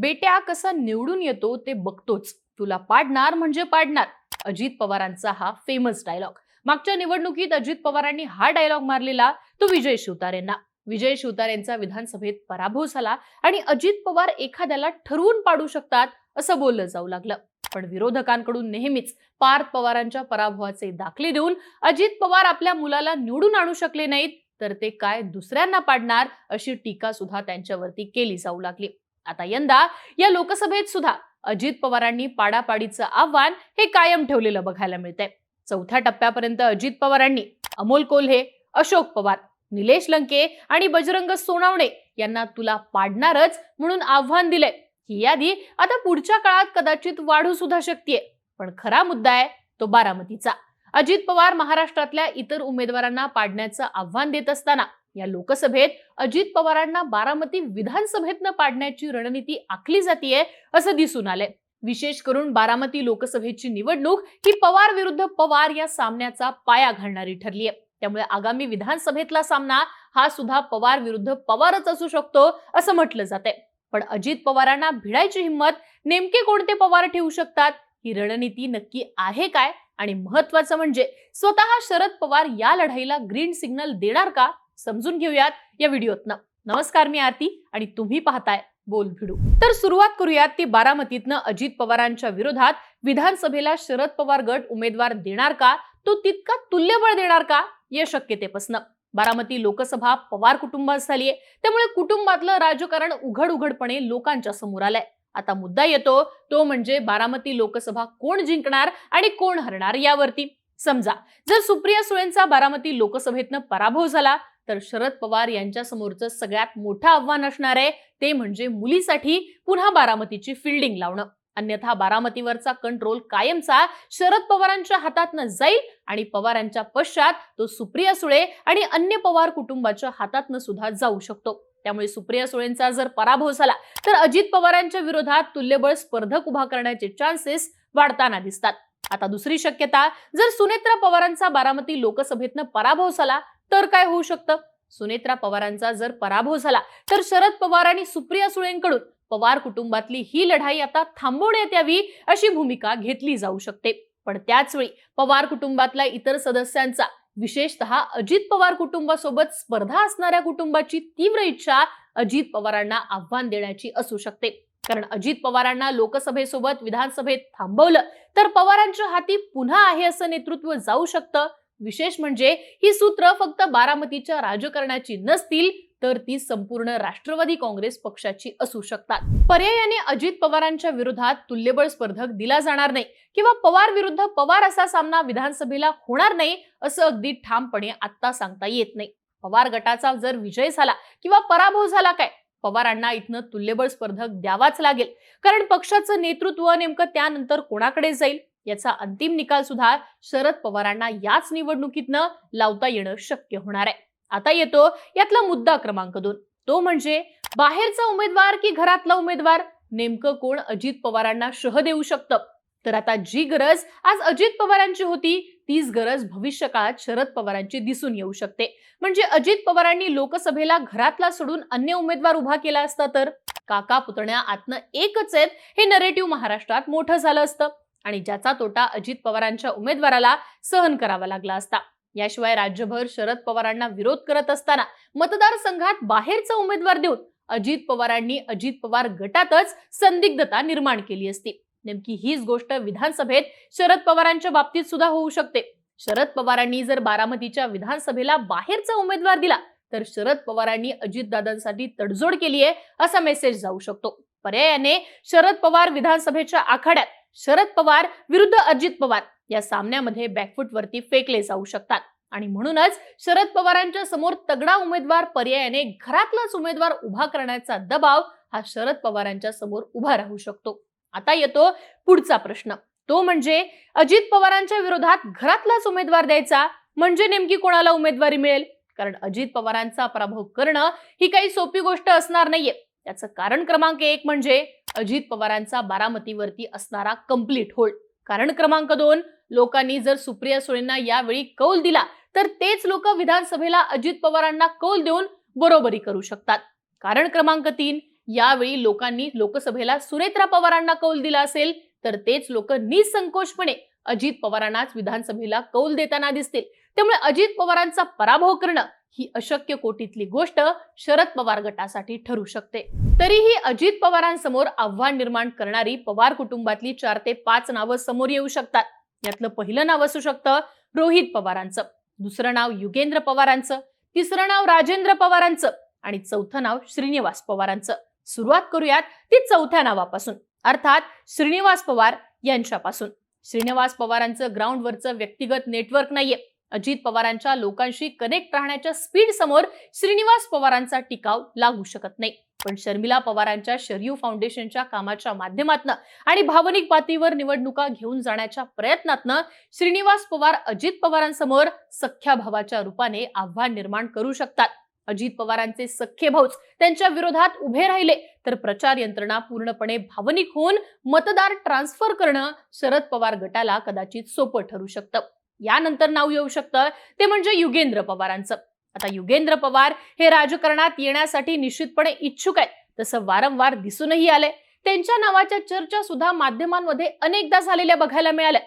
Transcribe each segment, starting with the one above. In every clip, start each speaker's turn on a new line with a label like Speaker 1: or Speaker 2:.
Speaker 1: बेट्या कसा निवडून येतो ते बघतोच. तुला पाडणार म्हणजे पाडणार. अजित पवारांचा हा फेमस डायलॉग मागच्या निवडणुकीत अजित पवारांनी हा डायलॉग मारलेला तो विजय शिवतारेंना. विजय शिवतारेंचा विधानसभेत पराभव झाला आणि अजित पवार एखाद्याला ठरवून पाडू शकतात असं बोललं जाऊ लागलं. पण विरोधकांकडून नेहमीच पार्थ पवारांच्या पराभवाचे दाखले देऊन अजित पवार आपल्या मुलाला निवडून आणू शकले नाहीत तर ते काय दुसऱ्यांना पाडणार अशी टीका सुद्धा त्यांच्यावरती केली जाऊ लागली. आता यंदा या लोकसभेत सुद्धा अजित पवारांनी पाडापाडीचं आव्हान हे कायम ठेवलेलं बघायला मिळतंय. चौथ्या टप्प्यापर्यंत अजित पवारांनी अमोल कोल्हे अशोक पवार निलेश लंके आणि बजरंग सोनावणे यांना तुला पाडणारच म्हणून आव्हान दिलंय. ही यादी आता पुढच्या काळात कदाचित वाढू सुद्धा शकते पण खरा मुद्दा आहे तो बारामतीचा. अजित पवार महाराष्ट्रातल्या इतर उमेदवारांना पाडण्याचं आव्हान देत असताना या लोकसभेत अजित पवारांना बारामती विधानसभेतनं पाडण्याची रणनीती आखली जातीये असं दिसून आलंय. विशेष करून बारामती लोकसभेची निवडणूक ही पवार विरुद्ध पवार या सामन्याचा पाया घालणारी ठरली आहे त्यामुळे आगामी विधानसभेतला सामना हा सुद्धा पवार विरुद्ध पवारच असू शकतो असं म्हटलं जाते पण अजित पवारांना भिडायची हिंमत नेमके कोणते पवार ठेवू शकतात? ही रणनीती नक्की आहे काय? आणि महत्वाचं म्हणजे स्वतः शरद पवार या लढाईला ग्रीन सिग्नल देणार का? समजून घेऊयात या व्हिडिओतनं. नमस्कार मी आरती आणि तुम्ही पाहताय बोल भिडू. तर सुरुवात करूयात ती बारामतीतनं अजित पवारांच्या विरोधात. विधानसभेला शरद पवार गट उमेदवार देणार का? तो तितका तुल्यबळ देणार का? या शक्यतेपासनं. बारामती लोकसभा पवार कुटुंबात झालीय. त्यामुळे कुटुंबातलं राजकारण उघड उघडपणे लोकांच्या समोर आलंय. आता मुद्दा येतो तो म्हणजे बारामती लोकसभा कोण जिंकणार आणि कोण हरणार यावरती. समजा जर सुप्रिया सुळेंचा बारामती लोकसभेतनं पराभव झाला तर शरद पवार यांच्यासमोरचं सगळ्यात मोठं आव्हान असणार आहे ते म्हणजे मुलीसाठी पुन्हा बारामतीची फिल्डिंग लावणं. अन्यथा बारामतीवरचा कंट्रोल कायमचा शरद पवारांच्या हातातनं जाईल आणि पवारांच्या पश्चात तो सुप्रिया सुळे आणि अन्य पवार कुटुंबाच्या हातातनं सुद्धा जाऊ शकतो. त्यामुळे सुप्रिया सुळेंचा जर पराभव झाला तर अजित पवारांच्या विरोधात तुल्यबळ स्पर्धक उभा करण्याचे चान्सेस वाढताना दिसतात. आता दुसरी शक्यता जर सुनेत्रा पवारांचा बारामती लोकसभेतनं पराभव झाला तर काय होऊ शकतं? सुनेत्रा पवारांचा जर पराभव झाला तर शरद पवार आणि सुप्रिया सुळेंकडून पवार कुटुंबातली ही लढाई आता थांबवण्यात यावी अशी भूमिका घेतली जाऊ शकते. पण त्याचवेळी पवार कुटुंबातल्या इतर सदस्यांचा विशेषतः अजित पवार कुटुंबासोबत स्पर्धा असणाऱ्या कुटुंबाची तीव्र इच्छा अजित पवारांना आव्हान देण्याची असू शकते. कारण अजित पवारांना लोकसभेसोबत विधानसभेत थांबवलं तर पवारांच्या हाती पुन्हा आहे असं नेतृत्व जाऊ शकतं. विशेष म्हणजे ही सूत्र फक्त बारामतीच्या राजकारणाची नसतील तर ती संपूर्ण राष्ट्रवादी काँग्रेस पक्षाची असू शकतात. पर्यायाने अजित पवारांच्या विरोधात तुल्यबळ स्पर्धक दिला जाणार नाही किंवा पवार विरुद्ध पवार असा सामना विधानसभेला होणार नाही असं अगदी ठामपणे आत्ता सांगता येत नाही. पवार गटाचा जर विजय झाला किंवा पराभव झाला काय? पवारांना इथनं तुल्यबळ स्पर्धक द्यावाच लागेल. कारण पक्षाचं नेतृत्व नेमकं त्यानंतर कोणाकडे जाईल? याचा अंतिम निकाल सुद्धा शरद पवारांना याच निवडणुकीतनं लावता येणं शक्य होणार आहे. आता येतो यातला मुद्दा क्रमांक दोन. तो म्हणजे बाहेरचा उमेदवार की घरातला उमेदवार? नेमकं कोण अजित पवारांना शह देऊ शकतं? तर आता जी गरज आज अजित पवारांची होती तीच गरज भविष्य काळात शरद पवारांची दिसून येऊ शकते. म्हणजे अजित पवारांनी लोकसभेला घरातला सोडून अन्य उमेदवार उभा केला असता तर? काका पुतण्या आतनं एकच आहेत हे नरेटिव्ह महाराष्ट्रात मोठं झालं असतं. आणि ज्याचा तोटा अजित पवारांच्या उमेदवाराला सहन करावा लागला असता. याशिवाय राज्यभर शरद पवारांना विरोध करत असताना मतदारसंघात बाहेरचा उमेदवार देऊन अजित पवारांनी अजित पवार गटातच संदिग्धता निर्माण केली असती. नेमकी हीच गोष्ट विधानसभेत शरद पवारांच्या बाबतीत सुद्धा होऊ शकते. शरद पवारांनी जर बारामतीच्या विधानसभेला बाहेरचा उमेदवार दिला तर शरद पवारांनी अजितदादांसाठी तडजोड केली आहे असा मेसेज जाऊ शकतो. पर्यायाने शरद पवार विधानसभेच्या आखाड्यात शरद पवार विरुद्ध अजित पवार या सामन्यामध्ये बॅकफूट वरती फेकले जाऊ शकतात. आणि म्हणूनच शरद पवारांच्या समोर तगडा उमेदवार पर्यायाने घरातलाच उमेदवार उभा करण्याचा दबाव हा शरद पवारांच्या समोर उभा राहू शकतो. आता येतो पुढचा प्रश्न. तो म्हणजे अजित पवारांच्या विरोधात घरातलाच उमेदवार द्यायचा म्हणजे नेमकी कोणाला उमेदवारी मिळेल? कारण अजित पवारांचा पराभव करणं ही काही सोपी गोष्ट असणार नाहीये. त्याचं कारण क्रमांक एक म्हणजे अजित पवारांचा बारामतीवरती असणारा कंप्लीट होल्ड कारण क्रमांक दोन लोकांनी जर सुप्रिया सुळेंना यावेळी कौल दिला तर तेच लोक विधानसभेला अजित पवारांना कौल देऊन बरोबरी करू शकतात. कारण क्रमांक तीन यावेळी लोकांनी लोकसभेला सुनेत्रा पवारांना कौल दिला असेल तर तेच लोक निसंकोचपणे अजित पवारांनाच विधानसभेला कौल देताना दिसतील. त्यामुळे अजित पवारांचा पराभव करणं ही अशक्य कोटीतली गोष्ट शरद पवार गटासाठी ठरू शकते. तरीही अजित पवारांसमोर आव्हान निर्माण करणारी पवार कुटुंबातली चार ते पाच नावं समोर येऊ शकतात. यातलं पहिलं नाव असू शकतं रोहित पवारांचं. दुसरं नाव युगेंद्र पवारांचं. तिसरं नाव राजेंद्र पवारांचं. आणि चौथं नाव श्रीनिवास पवारांचं. सुरुवात करूयात ती चौथ्या नावापासून. अर्थात श्रीनिवास पवार यांच्यापासून. श्रीनिवास पवारांचं ग्राउंडवरचं व्यक्तिगत नेटवर्क नाहीये. अजित पवारांच्या लोकांशी कनेक्ट राहण्याच्या स्पीड समोर श्रीनिवास पवारांचा टिकाव लागू शकत नाही. पण शर्मिला पवारांच्या शरयू फाउंडेशनच्या कामाच्या माध्यमातून आणि भावनिक पातळीवर निवडणुका घेऊन जाण्याच्या प्रयत्नातनं श्रीनिवास पवार अजित पवारांसमोर सख्या भावाच्या रूपाने आव्हान निर्माण करू शकतात. अजित पवारांचे सख्खे भाऊच त्यांच्या विरोधात उभे राहिले तर प्रचार यंत्रणा पूर्णपणे भावनिक होऊन मतदार ट्रान्सफर करणं शरद पवार गटाला कदाचित सोपं ठरू शकतं. यानंतर नाव येऊ शकतं. ते म्हणजे युगेंद्र पवारांचं. आता युगेंद्र पवार हे राजकारणात येण्यासाठी निश्चितपणे इच्छुक आहेत. तसं वारंवार दिसूनही आलंय. त्यांच्या नावाच्या चर्चा सुद्धा माध्यमांमध्ये अनेकदा झालेल्या बघायला मिळाल्या.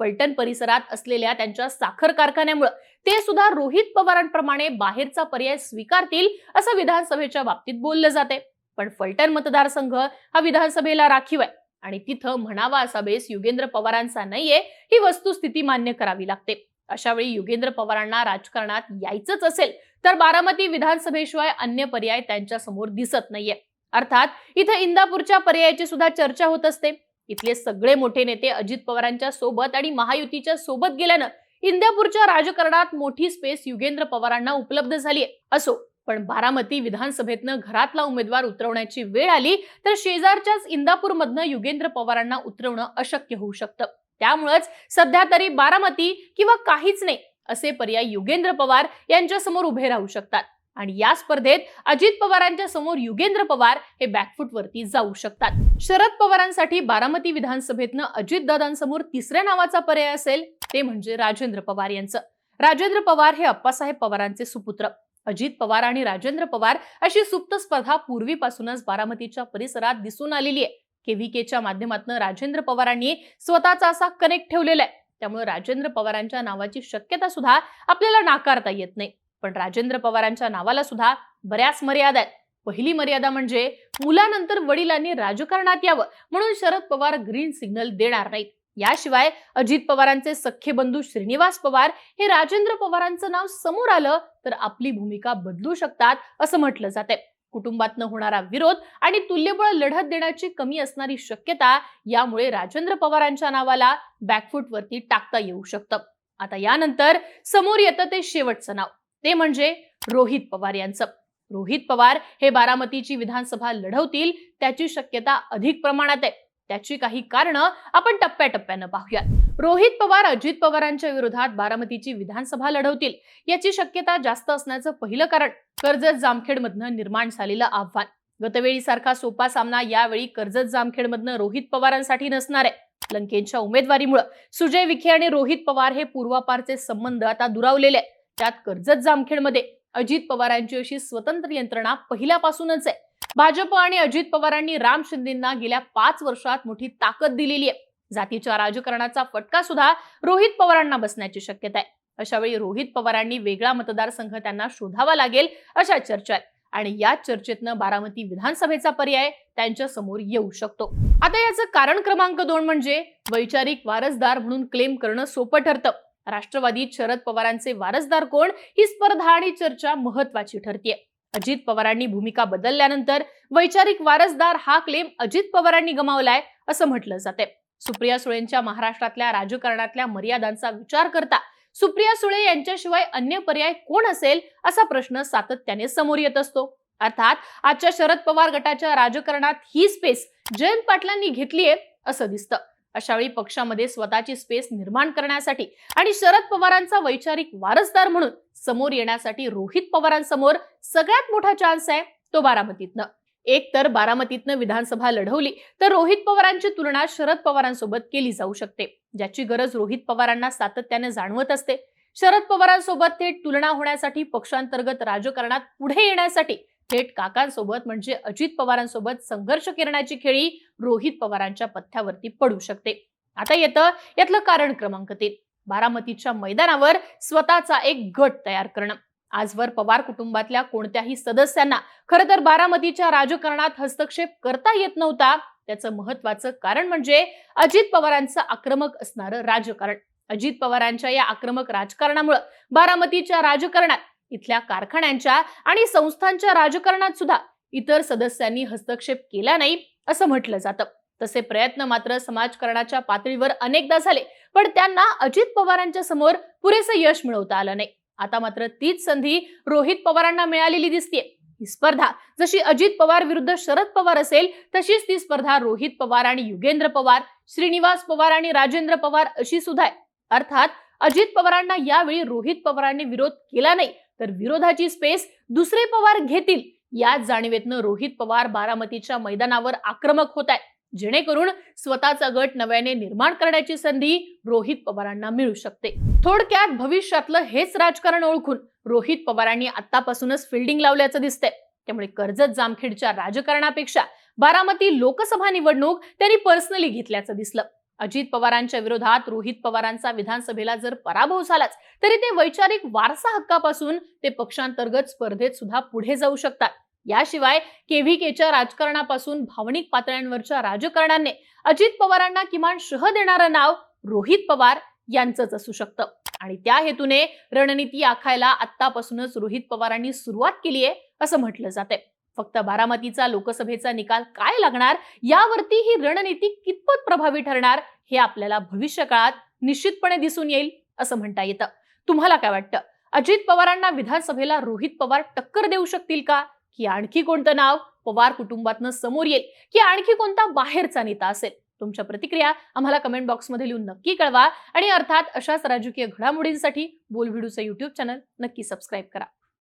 Speaker 1: फलटण परिसरात असलेल्या त्यांच्या साखर कारखान्यामुळे ते सुद्धा रोहित पवारांप्रमाणे बाहेरचा पर्याय स्वीकारतील असं विधानसभेच्या बाबतीत बोललं जाते पण फलटण मतदारसंघ हा विधानसभेला राखीव आहे. आणि तिथं म्हणावा असा बेस युगेंद्र पवारांचा नाहीये ही वस्तुस्थिती मान्य करावी लागते. अशा वेळी युगेंद्र पवारांना राजकारणात यायचंच असेल तर बारामती विधानसभेशिवाय अन्य पर्याय त्यांच्यासमोर दिसत नाहीये. अर्थात इथं इंदापूरच्या पर्यायाची सुद्धा चर्चा होत असते. इथले सगळे मोठे नेते अजित पवारांच्या सोबत आणि महायुतीच्या सोबत गेल्यानं इंदापूरच्या राजकारणात मोठी स्पेस युगेंद्र पवारांना उपलब्ध झाली असो. पण बारामती विधानसभेतनं घरातला उमेदवार उतरवण्याची वेळ आली तर शेजारच्याच इंदापूरमधनं युगेंद्र पवारांना उतरवणं अशक्य होऊ शकतं. त्यामुळेच सध्या तरी बारामती किंवा काहीच नाही असे पर्याय युगेंद्र पवार यांच्यासमोर उभे राहू शकतात. आणि या स्पर्धेत अजित पवारांच्या समोर युगेंद्र पवार हे बॅकफूट वरती जाऊ शकतात. शरद पवारांसाठी बारामती विधानसभेतनं अजितदादांसमोर तिसऱ्या नावाचा पर्याय असेल ते म्हणजे राजेंद्र पवार यांचं. राजेंद्र पवार हे अप्पासाहेब पवारांचे सुपुत्र. अजित पवार आणि राजेंद्र पवार अशी सुप्त स्पर्धा पूर्वीपासूनच बारामतीच्या परिसरात दिसून आलेली आहे. केव्हीकेच्या माध्यमातून राजेंद्र पवारांनी स्वतःचा असा कनेक्ट ठेवलेला आहे. त्यामुळे राजेंद्र पवारांच्या नावाची शक्यता सुद्धा आपल्याला नाकारता येत नाही. पण राजेंद्र पवारांच्या नावाला सुद्धा बऱ्याच मर्यादा आहेत. पहिली मर्यादा म्हणजे मुलानंतर वडिलांनी राजकारणात यावं म्हणून शरद पवार ग्रीन सिग्नल देणार नाहीत. याशिवाय अजित पवारांचे सख्खे बंधू श्रीनिवास पवार हे राजेंद्र पवारांचं नाव समोर आलं तर आपली भूमिका बदलू शकतात असं म्हटलं जाते कुटुंबातनं होणारा विरोध आणि तुल्यबळ लढत देण्याची कमी असणारी शक्यता यामुळे राजेंद्र पवारांच्या नावाला बॅकफूट वरती टाकता येऊ शकतं. आता यानंतर समोर येतं ते शेवटचं नाव. ते म्हणजे रोहित पवार यांचं. रोहित पवार हे बारामतीची विधानसभा लढवतील त्याची शक्यता अधिक प्रमाणात आहे. त्याची काही कारणं आपण टप्प्याटप्प्यानं पाहूया रोहित पवार अजित पवारांच्या विरोधात बारामतीची विधानसभा लढवतील याची शक्यता जास्त असण्याचं पहिलं कारण कर्जत जामखेडमधनं निर्माण झालेलं आव्हान. गतवेळी सारखा सोपा सामना यावेळी कर्जत जामखेडमधनं रोहित पवारांसाठी नसणार आहे. लंकेंच्या उमेदवारीमुळे सुजय विखे आणि रोहित पवार हे पूर्वापारचे संबंध आता दुरावलेले आहेत. त्यात कर्जत जामखेडमध्ये अजित पवारांची अशी स्वतंत्र यंत्रणा पहिल्यापासूनच आहे. भाजप आणि अजित पवारांनी राम शिंदेना गेल्या पाच वर्षात मोठी ताकद दिलेली आहे. जातीच्या राजकारणाचा फटका सुद्धा रोहित पवारांना बसण्याची शक्यता आहे. अशावेळी रोहित पवारांनी वेगळा मतदारसंघ त्यांना शोधावा लागेल अशा चर्चा आहेत. आणि या चर्चेतनं बारामती विधानसभेचा पर्याय त्यांच्यासमोर येऊ शकतो. आता याचं कारण क्रमांक दोन म्हणजे वैचारिक वारसदार म्हणून क्लेम करणं सोपं ठरतं. राष्ट्रवादी शरद पवारांचे वारसदार कोण ही स्पर्धा आणि चर्चा महत्वाची ठरतीये. अजित पवारांनी भूमिका बदलल्यानंतर वैचारिक वारसदार हा क्लेम अजित पवारांनी गमावलाय असं म्हटलं जाते सुप्रिया सुळेंच्या महाराष्ट्रातल्या राजकारणातल्या मर्यादांचा विचार करता सुप्रिया सुळे यांच्याशिवाय अन्य पर्याय कोण असेल असा प्रश्न सातत्याने समोर येत असतो. अर्थात आजच्या शरद पवार गटाच्या राजकारणात ही स्पेस जयंत पाटलांनी घेतलीये असं दिसतं. अशावेळी पक्षामध्ये स्वतःची स्पेस निर्माण करण्यासाठी आणि शरद पवारांचा वैचारिक वारसदार म्हणून समोर येण्यासाठी रोहित पवारांसमोर सगळ्यात मोठा चान्स आहे तो बारामतीतनं. एक तर बारामतीतनं विधानसभा लढवली तर रोहित पवारांची तुलना शरद पवारांसोबत केली जाऊ शकते ज्याची गरज रोहित पवारांना सातत्याने जाणवत असते. शरद पवारांसोबत थेट तुलना होण्यासाठी पक्षांतर्गत राजकारणात पुढे येण्यासाठी थेट काकांसोबत म्हणजे अजित पवारांसोबत संघर्ष करण्याची खेळी रोहित पवारांच्या पथ्यावरती पडू शकते. आता येतं यातलं कारण क्रमांक तीन. बारामतीच्या मैदानावर स्वतःचा एक गट तयार करणं. आजवर पवार कुटुंबातल्या कोणत्याही सदस्यांना खरं तर बारामतीच्या राजकारणात हस्तक्षेप करता येत नव्हता. त्याचं महत्वाचं कारण म्हणजे अजित पवारांचं आक्रमक असणारं राजकारण. अजित पवारांच्या या आक्रमक राजकारणामुळे बारामतीच्या राजकारणात इथल्या कारखान्यांच्या आणि संस्थांच्या राजकारणात सुद्धा इतर सदस्यांनी हस्तक्षेप केला नाही असं म्हटलं जातं. तसे प्रयत्न मात्र समाजकारणाच्या पातळीवर अनेकदा झाले पण त्यांना अजित पवारांच्या समोर पुरेसं यश मिळवता आलं नाही. आता मात्र तीच संधी रोहित पवारांना मिळालेली दिसतेय. ही स्पर्धा जशी अजित पवार विरुद्ध शरद पवार असेल तशीच ती स्पर्धा रोहित पवार आणि युगेंद्र पवार श्रीनिवास पवार आणि राजेंद्र पवार अशी सुद्धा आहे. अर्थात अजित पवारांना यावेळी रोहित पवारांनी विरोध केला नाही तर विरोधाची स्पेस दुसरे पवार घेतील. याच जाणीवेतनं रोहित पवार बारामतीच्या मैदानावर आक्रमक होत आहे जेणेकरून स्वतःचा गट नव्याने निर्माण करण्याची संधी रोहित पवारांना मिळू शकते. थोडक्यात भविष्यातलं हेच राजकारण ओळखून रोहित पवारांनी आतापासूनच फिल्डिंग लावल्याचं दिसतंय. त्यामुळे कर्जत जामखेडच्या राजकारणापेक्षा बारामती लोकसभा निवडणूक त्यांनी पर्सनली घेतल्याचं दिसलं. अजित पवारांच्या विरोधात रोहित पवारांचा विधानसभेला जर पराभव झालाच तरी ते वैचारिक वारसा हक्कापासून ते पक्षांतर्गत स्पर्धेत सुद्धा पुढे जाऊ शकतात. याशिवाय केव्हीकेच्या राजकारणापासून भावनिक पातळ्यांवरच्या राजकारणाने अजित पवारांना किमान शह देणारं नाव रोहित पवार यांचंच असू शकतं. आणि त्या हेतूने रणनीती आखायला आतापासूनच रोहित पवारांनी सुरुवात केली आहे असं म्हटलं जाते फक्त बारामतीचा लोकसभेचा निकाल काय लागणार? यावरती ही रणनीती कितपत प्रभावी ठरणार? हे आपल्याला भविष्य काळात निश्चितपणे दिसून येईल असं म्हणता येतं. तुम्हाला काय वाटतं? अजित पवारांना विधानसभेला रोहित पवार टक्कर देऊ शकतील का? की आणखी कोणतं नाव पवार कुटुंबातनं समोर येईल? की आणखी कोणता बाहेरचा नेता असेल? तुमच्या प्रतिक्रिया आम्हाला कमेंट बॉक्समध्ये लिहून नक्की कळवा. आणि अर्थात अशाच राजकीय घडामोडींसाठी बोलभिडूचं युट्यूब चॅनल नक्की सबस्क्राईब करा.